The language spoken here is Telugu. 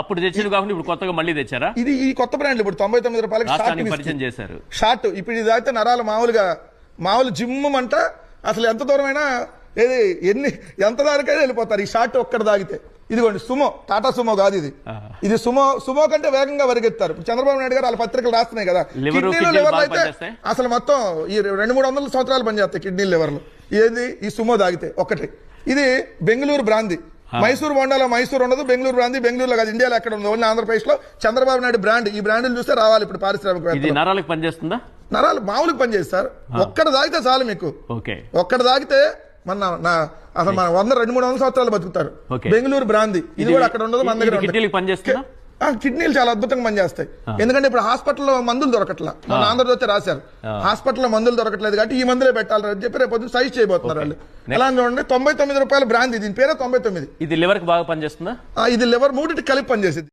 అప్పుడు తెచ్చింది కాకుండా ఇప్పుడు కొత్తగా మళ్ళీ తెచ్చారా? ఇది ఈ కొత్త బ్రాండ్ ఇప్పుడు తొంభై తొమ్మిది రూపాయలకి షార్ట్. పరిచయం చేశారు. షార్ట్ ఇప్పుడు ఇది తాగితే నరాలు మామూలుగా మామూలు జిమ్ అంట అసలు ఎంత దూరమైనా ఏది ఎన్ని ఎంత దానికైనా వెళ్ళిపోతారు. ఈ షార్ట్ ఒక్కడ తాగితే. ఇదిగోండి సుమో టాటా సుమో కాదు ఇది. ఇది సుమో సుమో కంటే వేగంగా పరిగెత్తారు. ఇప్పుడు చంద్రబాబు నాయుడు గారు వాళ్ళ పత్రికలు రాస్తున్నాయి కదా. లివరు, కిడ్నీలు లివర్లు బాగా అయితే? అసలు మొత్తం ఈ రెండు మూడు వందల సంవత్సరాలు పనిచేస్తాయి కిడ్నీ లివర్లు. ఏది? ఈ సుమో తాగితే ఒకటి ఇది బెంగళూరు బ్రాంది. మైసూర్ బొండాలో మైసూర్ ఉండదు బెంగళూరు బ్రాంది బెంగళూరులో కాదు ఇండియాలో ఎక్కడ ఉంది ఓన్లీ ఆంధ్రప్రదేశ్లో చంద్రబాబు నాయుడు బ్రాండ్. ఈ బ్రాండ్లు చూస్తే రావాలి ఇప్పుడు పారిశ్రామిక నరాలకు పనిచేస్తుందా? నరాలు మామూలుగా పనిచేస్తారు సార్. ఒక్కడ తాగితే చాలు మీకు. ఓకే. ఒక్కడ తాగితే మన నా అసలు మన వంద రెండు మూడు వందల సంవత్సరాలు బతుకుతారు. బెంగళూరు బ్రాంది. ఇది కూడా అక్కడ ఉండదు మన దగ్గర పనిచేస్తుందా? కిడ్నీలు చాలా అద్భుతంగా పనిచేస్తాయి. ఎందుకంటే ఇప్పుడు హాస్పిటల్లో మందులు దొరకట్లా. మన ఆంధ్రజ్యోతి రాశారు. హాస్పిటల్లో మందులు దొరకట్లేదు కాబట్టి ఈ మందులే పెట్టాలి అని చెప్పి రేపు పొద్దున్న సైజ్ చేయబోతున్నారు వాళ్ళు. ఎలా చూడండి తొంభై తొమ్మిది రూపాయల బ్రాంది దీని పేరే తొంభై తొమ్మిది. ఇది లివర్ బాగా పనిచేస్తుందా? ఇది లివర్ మూడింటి కలిపి పనిచేసింది